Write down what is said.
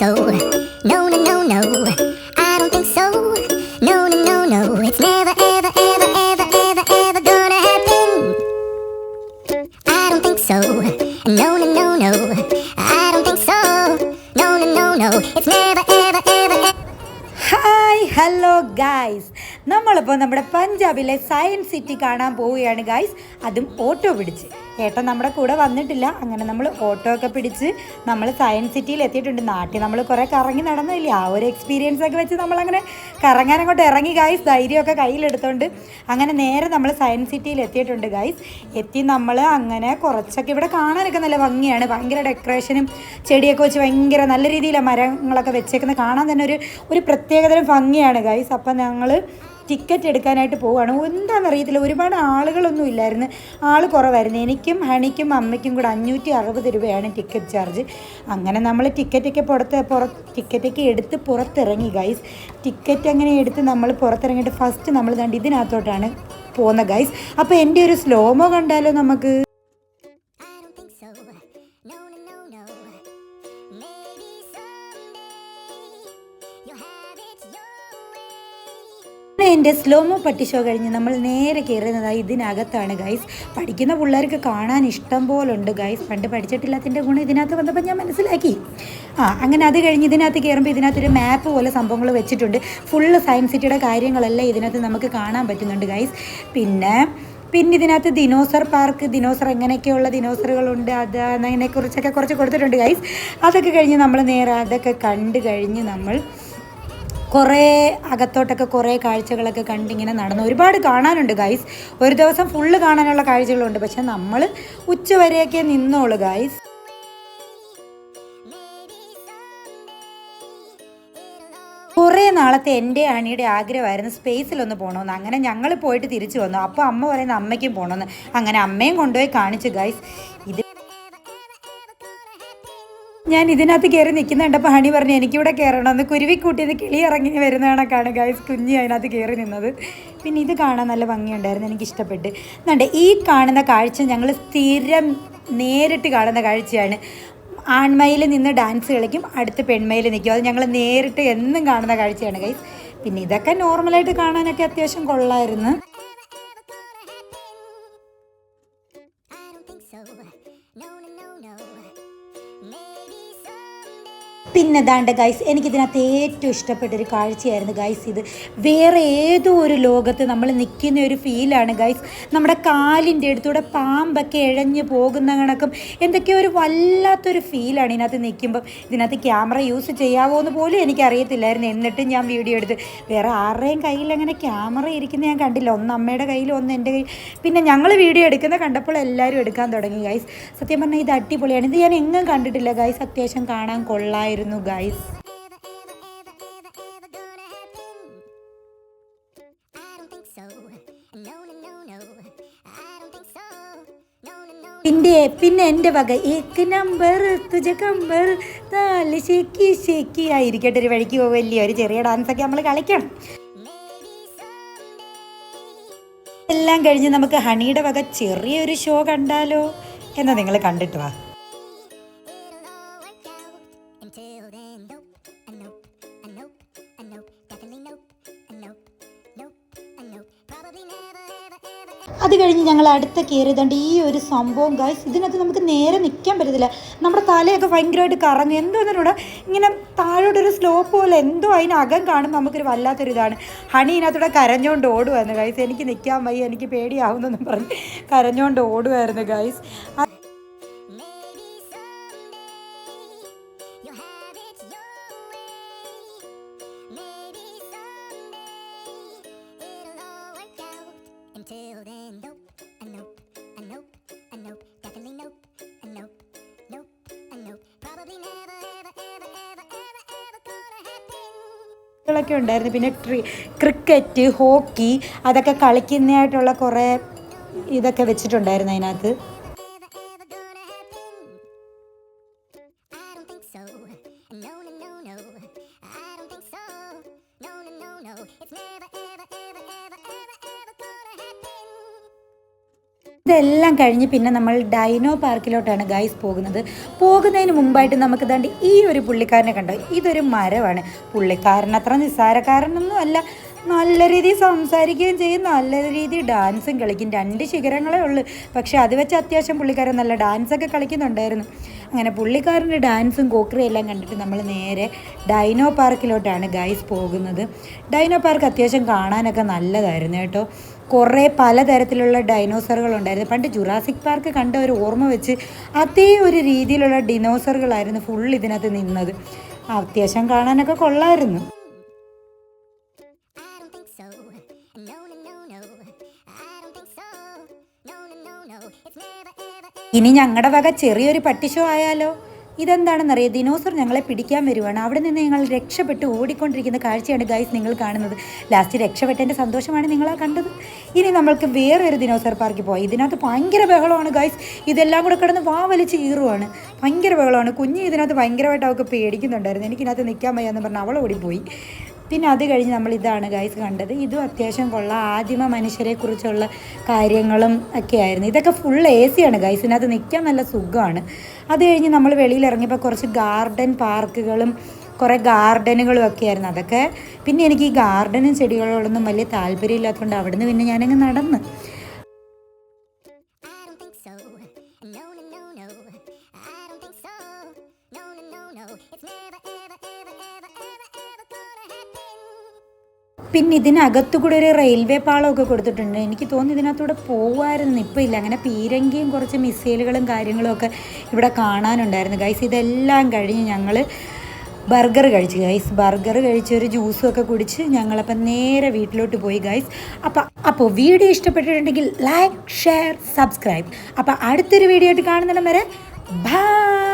so. No, no, no, no. I don't think so. No, no, no, no. It's never, ever, ever, ever, ever, ever gonna happen. I don't think so. No, no, no, no. I don't think so. No, no, no, no. It's never, ever, ever, ever. Hi hello guys നമ്മളിപ്പോൾ നമ്മുടെ പഞ്ചാബിലെ science city കാണാൻ പോവുകയാണ് guys അതും auto പിടിച്ച് ഏട്ടൻ നമ്മുടെ കൂടെ വന്നിട്ടില്ല. അങ്ങനെ നമ്മൾ ഓട്ടോ ഒക്കെ പിടിച്ച് നമ്മൾ സയൻസ് സിറ്റിയിൽ എത്തിയിട്ടുണ്ട്. നാട്ടിൽ നമ്മൾ കുറേ കറങ്ങി നടന്നില്ല? ആ ഒരു എക്സ്പീരിയൻസ് ഒക്കെ വെച്ച് നമ്മളങ്ങനെ കറങ്ങാൻ അങ്ങോട്ട് ഇറങ്ങി. ഗായ്സ് ധൈര്യമൊക്കെ കയ്യിലെടുത്തോണ്ട് അങ്ങനെ നേരെ നമ്മൾ സയൻസ് സിറ്റിയിൽ എത്തിയിട്ടുണ്ട് ഗായ്സ് എത്തി നമ്മൾ അങ്ങനെ കുറച്ചൊക്കെ ഇവിടെ കാണാനൊക്കെ നല്ല ഭംഗിയാണ്. ഭയങ്കര ഡെക്കറേഷനും ചെടിയൊക്കെ വെച്ച് ഭയങ്കര നല്ല രീതിയിലാണ് മരങ്ങളൊക്കെ വെച്ചേക്കുന്നത് കാണാൻ തന്നെ ഒരു ഒരു പ്രത്യേകതരം ഭംഗിയാണ് ഗൈസ് അപ്പം ഞങ്ങൾ ടിക്കറ്റ് എടുക്കാനായിട്ട് പോവുകയാണ്. എന്താണെന്ന് അറിയത്തില്ല ഒരുപാട് ആളുകളൊന്നും ഇല്ലായിരുന്നു. ആൾ കുറവായിരുന്നു. എനിക്കും ഹണിക്കും അമ്മയ്ക്കും കൂടെ അഞ്ഞൂറ്റി അറുപത് രൂപയാണ് ടിക്കറ്റ് ചാർജ് അങ്ങനെ നമ്മൾ ടിക്കറ്റൊക്കെ പുറത്ത് പുറത്ത് ടിക്കറ്റൊക്കെ എടുത്ത് പുറത്തിറങ്ങി ഗൈസ് ടിക്കറ്റ് അങ്ങനെ എടുത്ത് നമ്മൾ പുറത്തിറങ്ങിയിട്ട് ഫസ്റ്റ് നമ്മൾ കണ്ട് ഇതിനകത്തോട്ടാണ് പോകുന്ന ഗൈസ് അപ്പോൾ എന്റെ ഒരു സ്ലോമോ കണ്ടാലോ നമുക്ക്? എന്റെ സ്ലോമോ പട്ടി ഷോ കഴിഞ്ഞ് നമ്മൾ നേരെ കയറുന്നത് ഇതിനകത്താണ് ഗൈസ് പഠിക്കുന്ന പിള്ളേർക്ക് കാണാൻ ഇഷ്ടം പോലെ ഉണ്ട് ഗൈസ് പണ്ട് പഠിച്ചിട്ടില്ലാത്തതിന്റെ ഗുണം ഇതിനകത്ത് വന്നപ്പോൾ ഞാൻ മനസ്സിലാക്കി. ആ അങ്ങനെ അത് കഴിഞ്ഞ് ഇതിനകത്ത് കയറുമ്പോൾ ഇതിനകത്തൊരു മാപ്പ് പോലെ സംഭവങ്ങൾ വെച്ചിട്ടുണ്ട്. ഫുള്ള് സയൻസ് സിറ്റിയുടെ കാര്യങ്ങളെല്ലാം ഇതിനകത്ത് നമുക്ക് കാണാൻ പറ്റുന്നുണ്ട് ഗൈസ് പിന്നെ പിന്നെ ഇതിനകത്ത് ദിനോസർ പാർക്ക് ദിനോസർ എങ്ങനെയൊക്കെയുള്ള ദിനോസറുകളുണ്ട് അത് അതിനെക്കുറിച്ചൊക്കെ കുറച്ച് കൊടുത്തിട്ടുണ്ട് ഗൈസ് അതൊക്കെ കഴിഞ്ഞ് നമ്മൾ നേരെ അതൊക്കെ കണ്ടു കഴിഞ്ഞ് നമ്മൾ കുറേ അകത്തോട്ടൊക്കെ കുറേ കാഴ്ചകളൊക്കെ കണ്ടിങ്ങനെ നടന്നു. ഒരുപാട് കാണാനുണ്ട് ഗൈസ് ഒരു ദിവസം ഫുള്ള് കാണാനുള്ള കാഴ്ചകളുണ്ട്. പക്ഷെ നമ്മൾ ഉച്ച വരെയൊക്കെ നിന്നോളൂ ഗൈസ് കുറേ നാളത്തെ എന്റെ അണിയുടെ ആഗ്രഹമായിരുന്നു സ്പേസിലൊന്ന് പോകണമെന്ന് അങ്ങനെ ഞങ്ങൾ പോയിട്ട് തിരിച്ചു വന്നു. അപ്പോൾ അമ്മ പറയുന്ന അമ്മയ്ക്കും പോകണമെന്ന് അങ്ങനെ അമ്മയും കൊണ്ടുപോയി കാണിച്ചു ഗൈസ് ഇത് ഞാൻ ഇതിനകത്ത് കയറി നിൽക്കുന്ന കണ്ടപ്പോൾ ഹണി പറഞ്ഞു എനിക്കിവിടെ കയറണമെന്ന് കുരുവിക്കൂട്ടിയത് കിളി ഇറങ്ങി വരുന്ന കണക്കാണ് ഗൈസ് കുഞ്ഞി അതിനകത്ത് കയറി നിന്നത്. പിന്നെ ഇത് കാണാൻ നല്ല ഭംഗിയുണ്ടായിരുന്നു എനിക്ക് ഇഷ്ടപ്പെട്ട് എന്നുണ്ട് ഈ കാണുന്ന കാഴ്ച ഞങ്ങൾ സ്ഥിരം നേരിട്ട് കാണുന്ന കാഴ്ചയാണ്. ആൺമയിൽ നിന്ന് ഡാൻസ് കളിക്കും അടുത്ത് പെൺമയിൽ നിൽക്കും. അത് ഞങ്ങൾ നേരിട്ട് എന്നും കാണുന്ന കാഴ്ചയാണ് ഗൈസ്. പിന്നെ ഇതൊക്കെ നോർമലായിട്ട് കാണാനൊക്കെ അത്യാവശ്യം കൊള്ളായിരുന്നു. പിന്നെ ദാണ്ട ഗൈസ് എനിക്കിതിനകത്ത് ഏറ്റവും ഇഷ്ടപ്പെട്ടൊരു കാഴ്ചയായിരുന്നു ഗൈസ് ഇത്. വേറെ ഏതോ ഒരു ലോകത്ത് നമ്മൾ നിൽക്കുന്ന ഒരു ഫീലാണ് ഗൈസ് നമ്മുടെ കാലിന്റെ അടുത്തൂടെ പാമ്പൊക്കെ ഇഴഞ്ഞു പോകുന്ന കണക്കും എന്തൊക്കെയോ ഒരു വല്ലാത്തൊരു ഫീലാണ് ഇതിനകത്ത് നിൽക്കുമ്പം. ഇതിനകത്ത് ക്യാമറ യൂസ് ചെയ്യാവോ എന്ന് പോലും എനിക്കറിയത്തില്ലായിരുന്നു. എന്നിട്ടും ഞാൻ വീഡിയോ എടുത്ത് വേറെ ആരുടെയും കയ്യിൽ അങ്ങനെ ക്യാമറ ഇരിക്കുന്ന ഞാൻ കണ്ടില്ല. ഒന്ന് അമ്മയുടെ കയ്യിൽ ഒന്ന് എന്റെ കയ്യിൽ. പിന്നെ ഞങ്ങൾ വീഡിയോ എടുക്കുന്ന കണ്ടപ്പോൾ എല്ലാവരും എടുക്കാൻ തുടങ്ങി ഗൈസ് സത്യം പറഞ്ഞാൽ ഇത് അടിപൊളിയാണ്. ഇത് ഞാൻ എങ്ങും കണ്ടിട്ടില്ല ഗൈസ് അത്യാവശ്യം കാണാൻ കൊള്ളായിരുന്നു. Guys no, no. പിന്നെ പിന്നെ എന്റെ വക ഏക്ക് നമ്പർ തുജ കമ്പർ നാല് ഷേക്കി ഷേക്കി ആയിരിക്കട്ടെ ഒരു വഴിക്ക് പോവല്ലേ ഒരു ചെറിയ ഡാൻസൊക്കെ നമ്മൾ കളിക്കണം എല്ലാം കഴിഞ്ഞ് നമുക്ക് ഹണിയുടെ വക ചെറിയൊരു ഷോ കണ്ടാലോ എന്നാ നിങ്ങൾ കണ്ടിട്ട് വാ. Until then, nope, a nope, a nope, a nope, definitely nope, a nope, nope, a nope. Probably never, ever, ever, ever. അത് കഴിഞ്ഞ് ഞങ്ങൾ അടുത്ത കയറിയതുകൊണ്ട് ഈ ഒരു സംഭവം ഗായ്സ് ഇതിനകത്ത് നമുക്ക് നേരെ നിൽക്കാൻ പറ്റത്തില്ല. നമ്മുടെ തലയൊക്കെ ഭയങ്കരമായിട്ട് കറങ്ങും. എന്തോ എന്നോട് ഇങ്ങനെ താഴോട്ടൊരു സ്ലോപ്പ് പോലെ എന്തോ അതിനകം കാണും. നമുക്കൊരു വല്ലാത്തൊരു ഇതാണ്. ഹണി ഇതിനകത്തൂടെ കരഞ്ഞുകൊണ്ട് ഓടുമായിരുന്നു ഗൈസ് എനിക്ക് നിൽക്കാൻ വയ്യ എനിക്ക് പേടിയാവുന്നെന്നും പറഞ്ഞ് കരഞ്ഞുകൊണ്ട് ഓടുമായിരുന്നു guys Then, nope, a nope, a nope, a nope, definitely nope, a nope, nope, a nope. Probably never, ever, ever, ever, ever, ever gonna happen. കളൊക്കെ ഉണ്ടായിരുന്നു പിന്നെ ട്രി ക്രിക്കറ്റ് ഹോക്കി അതൊക്കെ കളിക്കുന്നതായിട്ടുള്ള കുറേ ഇതൊക്കെ വെച്ചിട്ടുണ്ടായിരുന്നു അതിനകത്ത് Ever, ever ഇതെല്ലാം കഴിഞ്ഞ് പിന്നെ നമ്മൾ ഡൈനോ പാർക്കിലോട്ടാണ് ഗൈസ് പോകുന്നത്. പോകുന്നതിന് മുമ്പായിട്ട് നമുക്ക് ദാണ്ട് ഈ ഒരു പുള്ളിക്കാരനെ കണ്ടോ? ഇതൊരു മരമാണ്. പുള്ളിക്കാരൻ അത്ര നിസ്സാരക്കാരനൊന്നും അല്ല. നല്ല രീതിയിൽ സംസാരിക്കുകയും ചെയ്യും. നല്ല രീതിയിൽ ഡാൻസും കളിക്കും. രണ്ട് ശിഖരങ്ങളേ ഉള്ളൂ. പക്ഷേ അത് വെച്ച് അത്യാവശ്യം പുള്ളിക്കാരൻ നല്ല ഡാൻസൊക്കെ കളിക്കുന്നുണ്ടായിരുന്നു. അങ്ങനെ പുള്ളിക്കാരന്റെ ഡാൻസും കോക്കറിയും എല്ലാം കണ്ടിട്ട് നമ്മൾ നേരെ ഡൈനോ പാർക്കിലോട്ടാണ് ഗൈസ് പോകുന്നത്. ഡൈനോ പാർക്ക് അത്യാവശ്യം കാണാനൊക്കെ നല്ലതായിരുന്നു കേട്ടോ. കുറേ പലതരത്തിലുള്ള ഡൈനോസറുകളുണ്ടായിരുന്നു പണ്ട് ജുറാസിക് പാർക്ക് കണ്ട ഒരു ഓർമ്മ വെച്ച് അതേ ഒരു രീതിയിലുള്ള ഡിനോസറുകളായിരുന്നു ഫുൾ ഇതിനകത്ത് നിന്നത്. അത്യാവശ്യം കാണാനൊക്കെ കൊള്ളായിരുന്നു. ഇനി ഞങ്ങളുടെ വക ചെറിയൊരു പട്ടിഷോ ആയാലോ? ഇതെന്താണെന്നറിയാം? ദിനോസർ ഞങ്ങളെ പിടിക്കാൻ വരുവാണ്. അവിടെ നിന്ന് ഞങ്ങൾ രക്ഷപ്പെട്ട് ഓടിക്കൊണ്ടിരിക്കുന്ന കാഴ്ചയാണ് ഗൈസ് നിങ്ങൾ കാണുന്നത്. ലാസ്റ്റ് രക്ഷപ്പെട്ടതിന്റെ സന്തോഷമാണ് നിങ്ങളാ കണ്ടത്. ഇനി നമ്മൾക്ക് വേറൊരു ദിനോസർ പാർക്കിൽ പോയി ഇതിനകത്ത് ഭയങ്കര ബഹളമാണ് ഗൈസ്. ഇതെല്ലാം കൂടെ കിടന്ന് വാ കീറുവാണ് ഭയങ്കര ബഹളമാണ്. കുഞ്ഞ് ഇതിനകത്ത് ഭയങ്കരമായിട്ട് അവൾക്ക് പേടിക്കുന്നുണ്ടായിരുന്നു. എനിക്കിതിനകത്ത് നിൽക്കാൻ വയ്യാന്ന് പറഞ്ഞ് അവൾ ഓടിപ്പോയി. പിന്നെ അത് കഴിഞ്ഞ് നമ്മൾ ഇതാണ് ഗൈസ് കണ്ടത്. ഇതും അത്യാവശ്യം കൊള്ളാം. ആദിമ മനുഷ്യരെ കുറിച്ചുള്ള കാര്യങ്ങളും ഒക്കെ ആയിരുന്നു. ഇതൊക്കെ ഫുൾ എ സിയാണ് ഗൈസ് ഗൈസിനകത്ത് നിൽക്കാൻ നല്ല സുഖമാണ്. അത് കഴിഞ്ഞ് നമ്മൾ വെളിയിൽ ഇറങ്ങിയപ്പോൾ കുറച്ച് ഗാർഡൻ പാർക്കുകളും കുറേ ഗാർഡനുകളും ഒക്കെ ആയിരുന്നു അതൊക്കെ. പിന്നെ എനിക്ക് ഈ ഗാർഡനും ചെടികളോടൊന്നും വലിയ താല്പര്യമില്ലാത്തതുകൊണ്ട് അവിടുന്ന് പിന്നെ ഞാനങ്ങ് നടന്ന്. പിന്നെ ഇതിനകത്തു കൂടെ ഒരു റെയിൽവേ പാളമൊക്കെ കൊടുത്തിട്ടുണ്ട്. എനിക്ക് തോന്നുന്നു ഇതിനകത്തൂടെ പോകുമായിരുന്നു ഇപ്പോൾ ഇല്ല. അങ്ങനെ പീരങ്കിയും കുറച്ച് മിസൈലുകളും കാര്യങ്ങളും ഒക്കെ ഇവിടെ കാണാനുണ്ടായിരുന്നു. ഗൈസ് ഇതെല്ലാം കഴിഞ്ഞ് ഞങ്ങൾ ബർഗർ കഴിച്ചു. ഗൈസ് ബർഗർ കഴിച്ച് ഒരു ജ്യൂസും ഒക്കെ കുടിച്ച് ഞങ്ങളപ്പം നേരെ വീട്ടിലോട്ട് പോയി ഗൈസ്. അപ്പം അപ്പോൾ വീഡിയോ ഇഷ്ടപ്പെട്ടിട്ടുണ്ടെങ്കിൽ ലൈക്ക് ഷെയർ സബ്സ്ക്രൈബ് അപ്പോൾ അടുത്തൊരു വീഡിയോ ആയിട്ട് കാണുന്നിടം വരെ ബൈ